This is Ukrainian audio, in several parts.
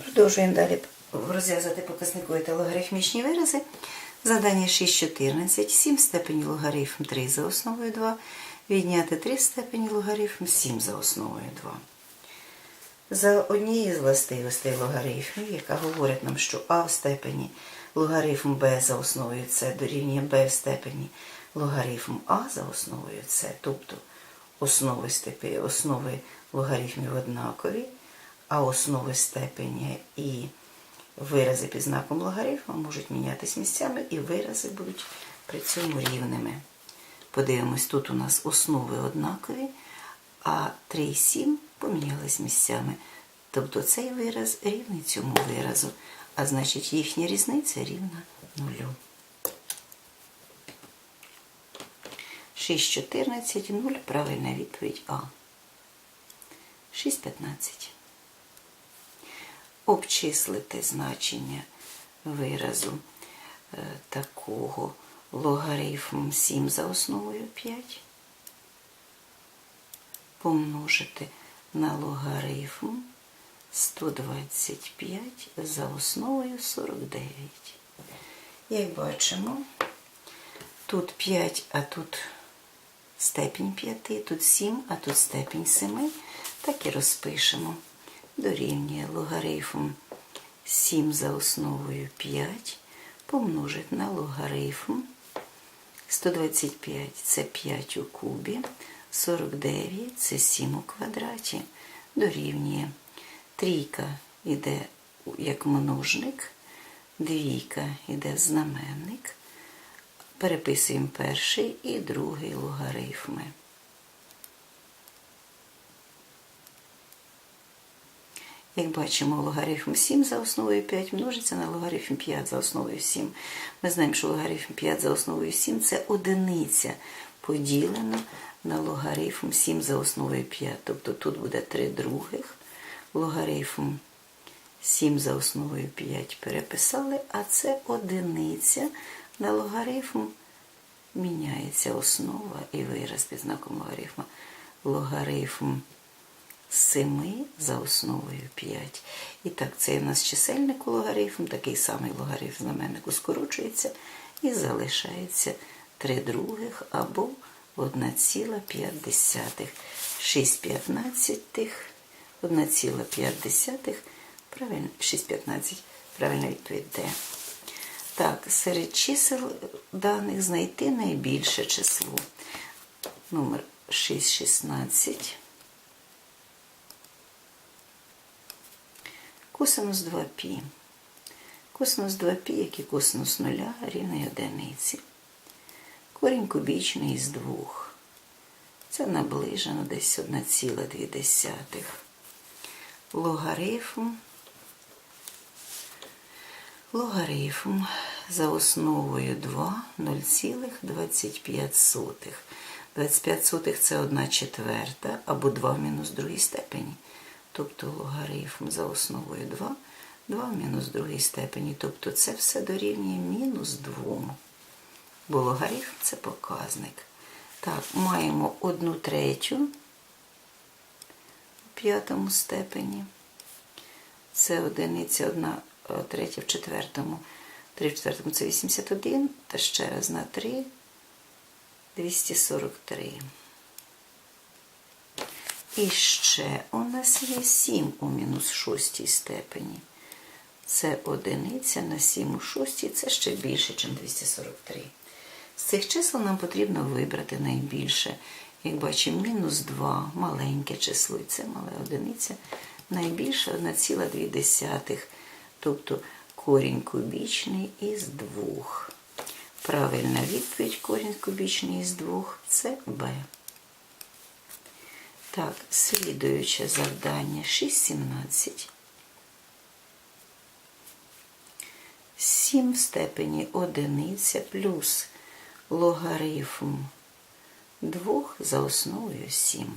Продовжуємо далі розв'язати показникові та логарифмічні вирази. Задання 6.14. 7 степені логарифм 3 за основою 2. Відняти 3 степені логарифм 7 за основою 2. За однією з властивостей логарифмів, яка говорить нам, що а в степені логарифм b за основою c дорівнює b в степені логарифм а за основою c, тобто основи, степі, основи логарифмів однакові, а основи степені і вирази під знаком логарифма можуть мінятися місцями, і вирази будуть при цьому рівними. Подивимось, тут у нас основи однакові, а 3 і 7 помінялись місцями. Тобто цей вираз рівний цьому виразу, а значить їхня різниця рівна нулю. 6,14, 0, правильна відповідь А. 6,15. Обчислити значення виразу е, такого логарифм 7 за основою 5 помножити на логарифм 125 за основою 49. Як бачимо, тут 5, а тут степінь 5, тут 7, а тут степінь 7. Так і розпишемо. Дорівнює логарифм 7 за основою 5 помножить на логарифм 125 це 5 у кубі, 49 це 7 у квадраті, дорівнює. Трійка йде як множник, двійка йде знаменник. Переписуємо перший і другий логарифми. Як бачимо, логарифм 7 за основою 5 множиться на логарифм 5 за основою 7. Ми знаємо, що логарифм 5 за основою 7 це одиниця поділена на логарифм 7 за основою 5. Тобто тут буде 3 других. Логарифм 7 за основою 5 переписали, а це одиниця на логарифм міняється основа і вираз під знаком логарифма. Логарифм 7 за основою 5. І так, це у нас чисельник логарифм, такий самий логарифм знаменнику скорочується і залишається 3 других або 1,5. 6 п'ятнадцятих, 1,5, правильно, 6,15, правильна відповідь Д. Так, серед чисел даних знайти найбільше число. Номер 616. Косинус 2π. Косинус 2π, як і косинус 0, рівний одиниці. Корінь кубічний із 2. Це наближено десь 1,2. Логарифм. Логарифм за основою 2 0,25. 25 сотих це 1 четверта або 2 в мінус другій степені. Тобто логарифм за основою 2, 2 в мінус другій степені. Тобто це все дорівнює мінус 2. Бо логарифм це показник. Так, маємо 1 третю у п'ятому степені. Це одиниця, 1 третя в четвертому. 3 в четвертому це 81, та ще раз на 3 243. І ще у нас є 7 у мінус шостій степені. Це одиниця на 7 у шостій, це ще більше, ніж 243. З цих чисел нам потрібно вибрати найбільше. Як бачимо, мінус 2 маленьке число, і це мала одиниця. Найбільше 1,2. Тобто корінь кубічний із 2. Правильна відповідь корінь кубічний із 2 це Б. Так, слідуюче завдання 6,17. 7 в степені одиниця плюс логарифм 2 за основою 7.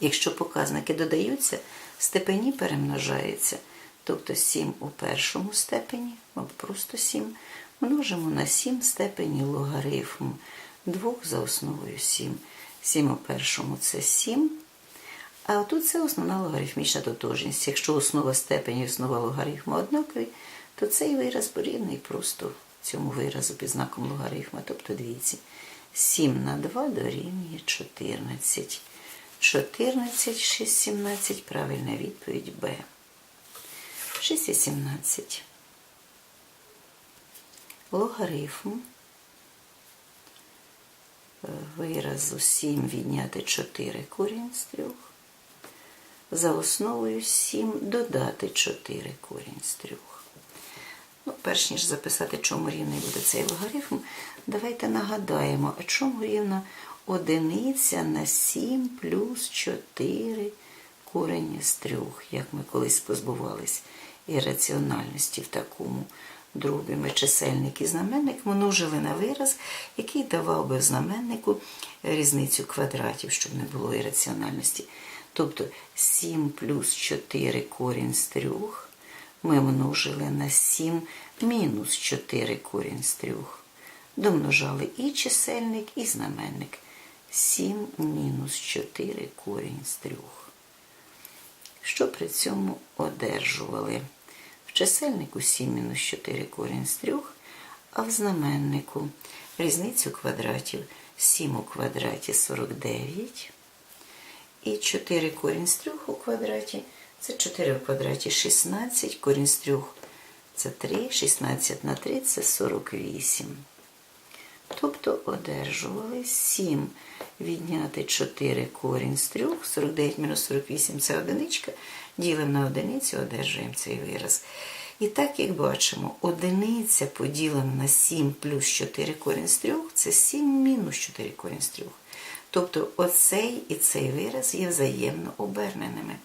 Якщо показники додаються, степені перемножаються. Тобто 7 у першому степені, або просто 7, множимо на 7 степені логарифм 2 за основою 7. 7 у першому це 7, А тут це основна логарифмічна тотожність. Якщо основа степені основа логарифму однакові, то цей вираз порівний просто цьому виразу під знаком логарифма, тобто двійці. 7 на 2 дорівнює 14. 14, 6, 17. Правильна відповідь Б. 6 і 17. Логарифм виразу 7 відняти 4 корінь з 3. За основою 7 додати 4 корінь з 3. Ну, перш ніж записати, чому рівний буде цей логарифм, давайте нагадаємо, а чому рівна одиниця на 7 плюс 4 корені з 3, як ми колись позбувались ірраціональності в такому дробі. Ми чисельник і знаменник множили на вираз, який давав би в знаменнику різницю квадратів, щоб не було ірраціональності. Тобто 7 плюс 4 корінь з 3 ми множили на 7 мінус 4 корінь з 3. Домножали і чисельник, і знаменник. 7 мінус 4 корінь з 3. Що при цьому одержували? Чисельнику 7 мінус 4 корінь з 3, а в знаменнику різницю квадратів 7 у квадраті 49 і 4 корінь з 3 у квадраті це 4 в квадраті 16, корінь з 3 це 3, 16 на 3 це 48. Тобто одержували 7 відняти 4 корінь з 3, 49 мінус 48 це одиничка, ділимо на одиницю, одержуємо цей вираз. І так, як бачимо, одиниця поділена на 7 плюс 4 корінь з 3 це 7 мінус 4 корінь з 3. Тобто оцей і цей вираз є взаємно оберненими.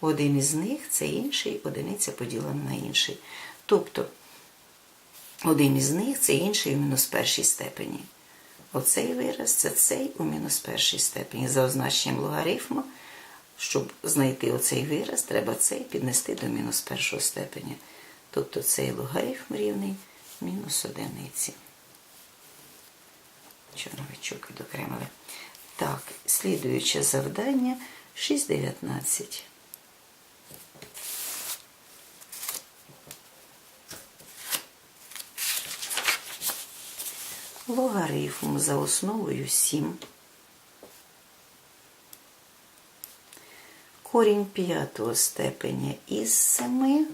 Один із них це інший, одиниця поділена на інший. Тобто один із них це інший у мінус першій степені. Оцей вираз це цей у мінус першій степені. За означенням логарифму, щоб знайти оцей вираз, треба цей піднести до мінус першого степеня. Тобто цей логарифм рівний мінус одиниці. Чорновичок відокремили. Так, слідуюче завдання 6.19. Логарифм за основою 7. Корінь п'ятого степеня із 7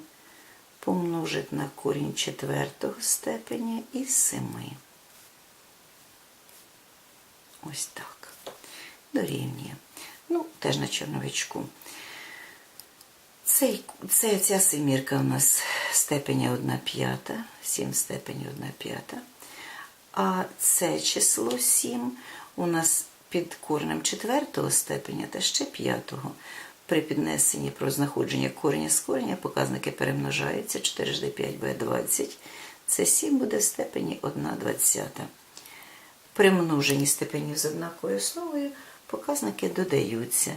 помножить на корінь четвертого степеня із 7. Ось так. Дорівнює. Ну, теж на чорновичку. Цей, це, ця семірка у нас степеня 1 п'ята, 7 степені 1 п'ята. А це число 7 у нас під коренем четвертого степеня та ще п'ятого. При піднесенні про знаходження кореня з кореня показники перемножаються 4 жди 5 буде 20. Це 7 буде в степені 1 двадцята. При множенні степенів з однаковою основою показники додаються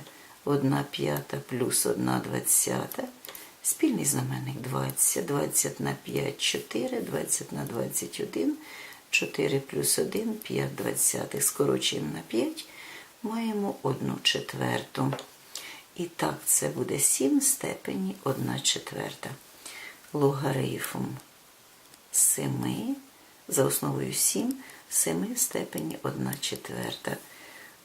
1 п'ята плюс 1 двадцята. Спільний знаменник 20, 20 на 5 – 4, 20 на 21 – 4 плюс 1 – 5 двадцятих. Скорочуємо на 5, маємо 1 четверту. І так, це буде 7 в степені 1 четверта. Логарифм 7 за основою 7, 7 в степені 1 четверта.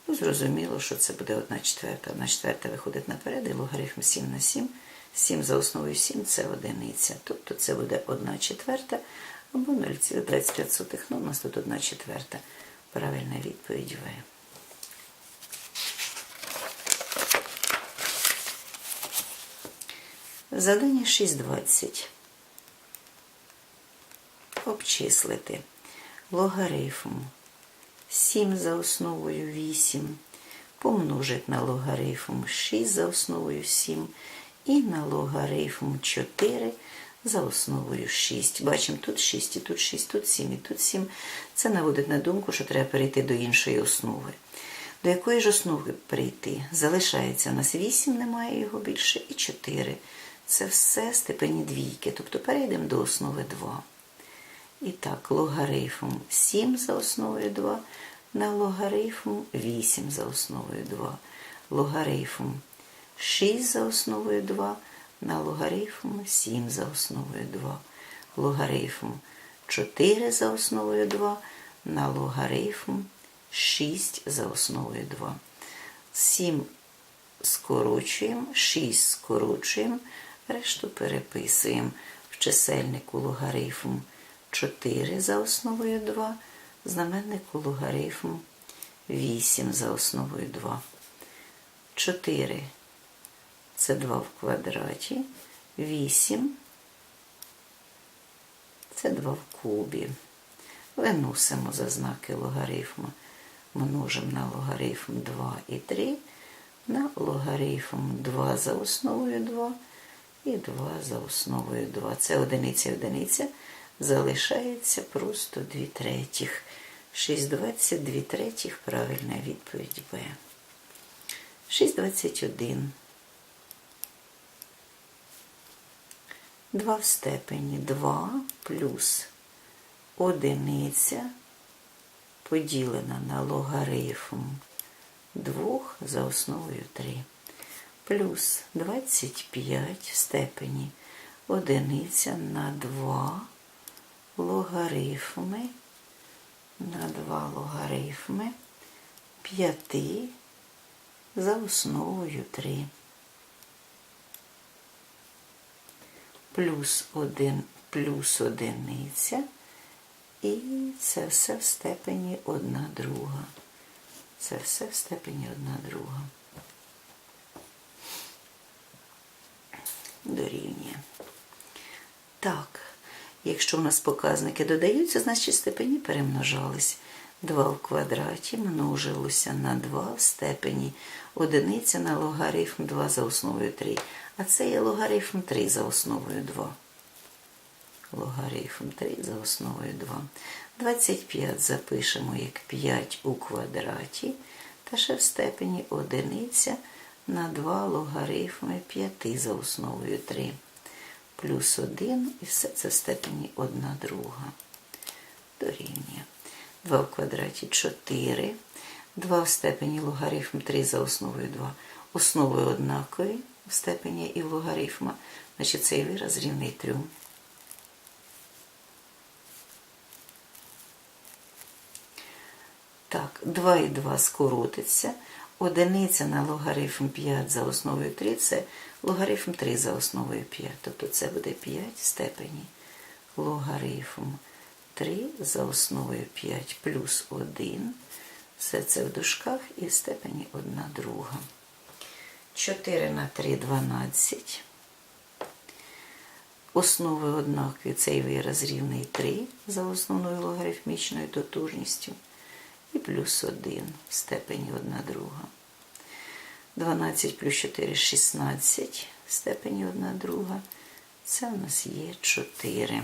Ну, Зрозуміло, що це буде 1 четверта. 1 четверта виходить наперед, і логарифм 7 на 7. 7 за основою 7 це одиниця. Тобто це буде 1 четверта або 0,25. Ну, у нас тут 1 четверта. Правильна відповідь В. Задання 6.20. Обчислити логарифм 7 за основою 8 помножить на логарифм 6 за основою 7 і на логарифм 4 за основою 6. Бачимо, тут 6, і тут 6, тут 7, і тут 7. Це наводить на думку, що треба перейти до іншої основи. До якої ж основи перейти? Залишається у нас 8, немає його більше, і 4. Це все степені двійки. Тобто перейдемо до основи 2. І так, логарифм 7 за основою 2 на логарифм 8 за основою 2. Логарифм 6 за основою 2 на логарифм 7 за основою 2. Логарифм 4 за основою 2 на логарифм 6 за основою 2. 7 скорочуємо, 6 скорочуємо, решту переписуємо в чисельнику логарифм 4 за основою 2, знаменнику логарифм 8 за основою 2. 4 це 2 в квадраті, 8 це 2 в кубі. Виносимо за знаки логарифму. Множимо на логарифм 2 і 3, на логарифм 2 за основою 2 і 2 за основою 2. Це одиниця одиниця. Залишається просто 2 третіх. 6,20, 2 третіх, правильна відповідь Б. 6,21. 2 в степені 2 плюс одиниця поділена на логарифм 2 за основою 3. Плюс 25 в степені одиниця на 2 логарифми на 2 логарифми 5 за основою 3. Плюс 1 плюс одиниця. І це все в степені 1 друга. Це все в степені 1 друга. Дорівнює. Так, якщо у нас показники додаються, значить степені перемножались. 2 в квадраті множилося на 2 в степені одиниця на логарифм 2 за основою 3. А це є логарифм 3 за основою 2. Логарифм 3 за основою 2. 25 запишемо як 5 у квадраті, та ще в степені одиниця на 2 логарифми 5 за основою 3. Плюс 1 і все це в степені 1 друга. Дорівнює. 2 в квадраті 4. 2 в степені логарифм 3 за основою 2. Основи однакові в степені і логарифма. Значить цей вираз рівний 3. Так, 2 і 2 скоротиться. Одиниця на логарифм 5 за основою 3 це логарифм 3 за основою 5. Тобто це буде 5 в степені логарифм 3 за основою 5 плюс 1. Все це в дужках і в степені 1 друга. 4 на 3 12. Основи однакові цей вираз рівний 3 за основною логарифмічною тотужністю і плюс 1 в степені 1 друга. 12 плюс 4 16 в степені 1 друга. Це у нас є 4.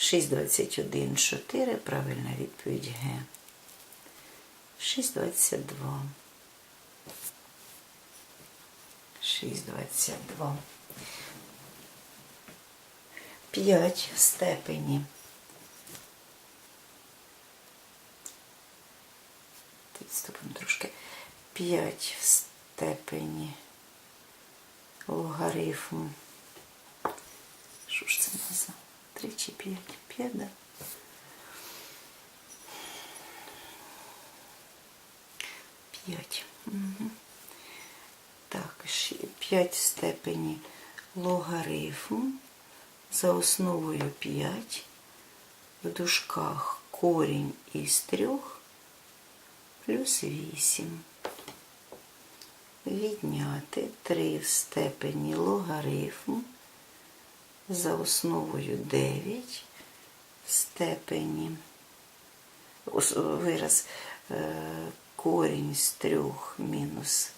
6, 21, 4. Правильна відповідь Г. 6, 22. 6, 22. 5 в степені відступимо трошки. 5 в степені логарифм. Що ж це у нас за 3 чи 5? 5, да? П'ять. Так, 5 в степені логарифм за основою 5 в дужках корінь із трьох плюс 8. Відняти 3 в степені логарифм за основою 9 степені вираз е, корінь з 3 мінус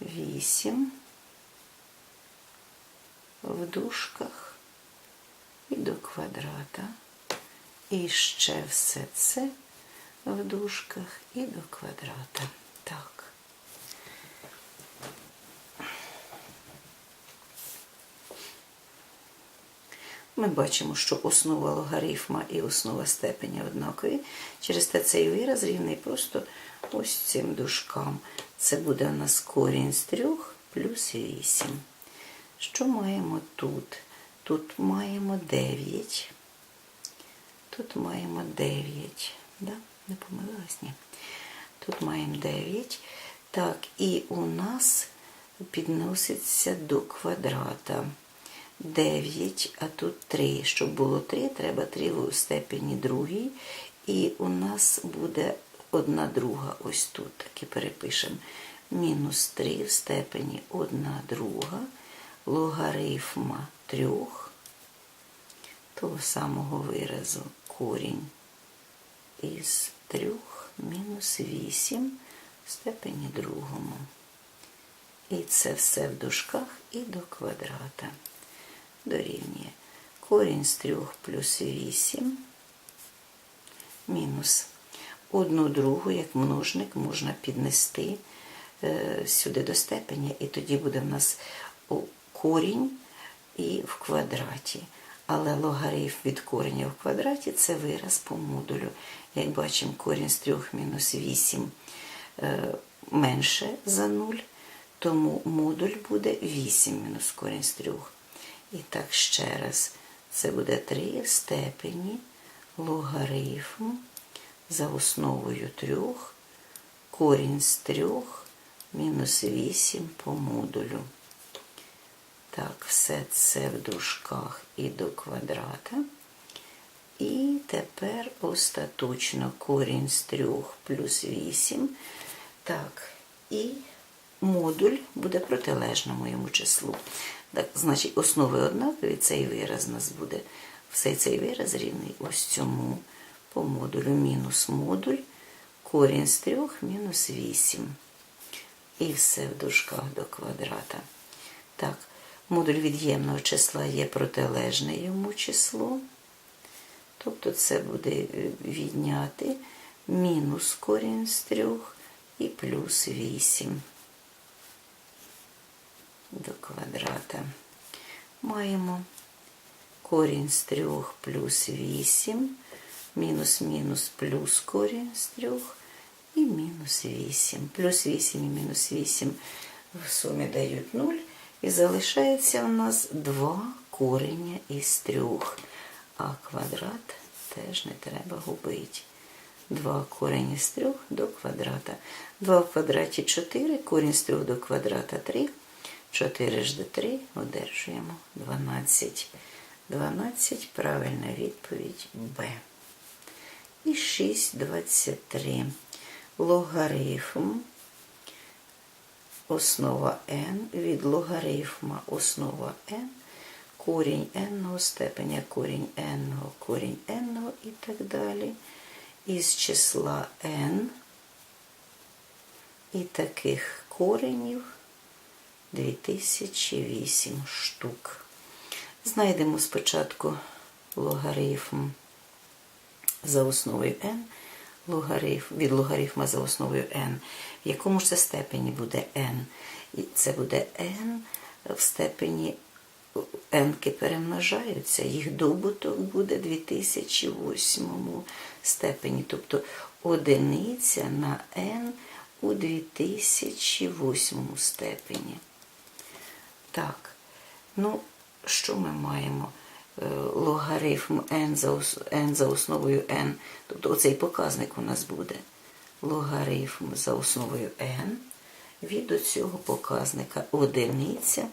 8 в дужках і до квадрата. І ще все це в дужках і до квадрата. Так. Ми бачимо, що основа логарифма і основа степеня однакові. Через те цей вираз рівний просто ось цим дужкам. Це буде у нас корінь з трьох плюс 8. Що маємо тут? Тут маємо 9. Тут маємо 9. Да? Не помилилась? Ні. Тут маємо 9. Так, і у нас підноситься до квадрата. 9, а тут 3. Щоб було 3, треба 3 у степені другій. І у нас буде одна друга ось тут. Так і перепишемо. Мінус 3 в степені 1 друга логарифма 3 того самого виразу корінь із 3 мінус 8 в степені другому. І це все в дужках і до квадрата. Дорівнює корінь з 3 плюс 8 мінус одну другу, як множник, можна піднести е, сюди до степеня, і тоді буде в нас корінь і в квадраті. Але логарифм від кореня в квадраті це вираз по модулю. Як бачимо, корінь з 3 мінус 8 е, менше за 0, тому модуль буде 8 мінус корінь з 3. І так ще раз, це буде 3 в степені логарифм за основою 3, корінь з 3 мінус 8 по модулю. Так, все це в дужках і до квадрата. І тепер остаточно корінь з 3 плюс 8. Так, і модуль буде протилежному йому числу. Так, значить, основи однакові, цей вираз у нас буде. Все цей вираз рівний ось цьому по модулю мінус модуль, корінь з 3 мінус 8. І все в дужках до квадрата. Так, модуль від'ємного числа є протилежне йому число. Тобто це буде е, відняти мінус корінь з 3 і плюс 8 до квадрата. Маємо корінь з 3 плюс 8, мінус мінус плюс корінь з 3 і мінус 8. Плюс 8 і мінус 8 в сумі дають 0. І залишається у нас 2 корення із 3. А квадрат теж не треба губити. 2 корінь із 3 до квадрата. 2 в квадраті 4, корінь з 3 до квадрата 3. 4 ж до 3 одержуємо 12. 12 правильна відповідь Б. І 6, 23. Логарифм основа n від логарифма основа n, корінь n степеня, корінь n, корінь n і так далі. Із числа n і таких коренів 2008 штук. Знайдемо спочатку логарифм за основою n, логарифм, від логарифма за основою n. В якому ж це степені буде n? І це буде n в степені n-ки перемножаються, їх добуток буде 2008 степені. Тобто одиниця на n у 2008 степені. Так, ну, що ми маємо? Е, Логарифм n за, n за основою n, тобто оцей показник у нас буде. Логарифм за основою n від оцього показника одиниця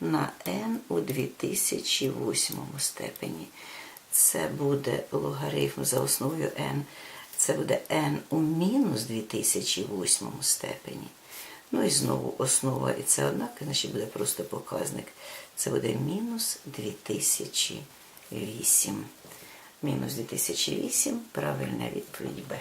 на n у 2008 степені. Це буде логарифм за основою n, це буде n у мінус 2008 степені. Ну і знову основа, і це однак, іначе буде просто показник. Це буде мінус 2008. Мінус 2008, правильна відповідь Б.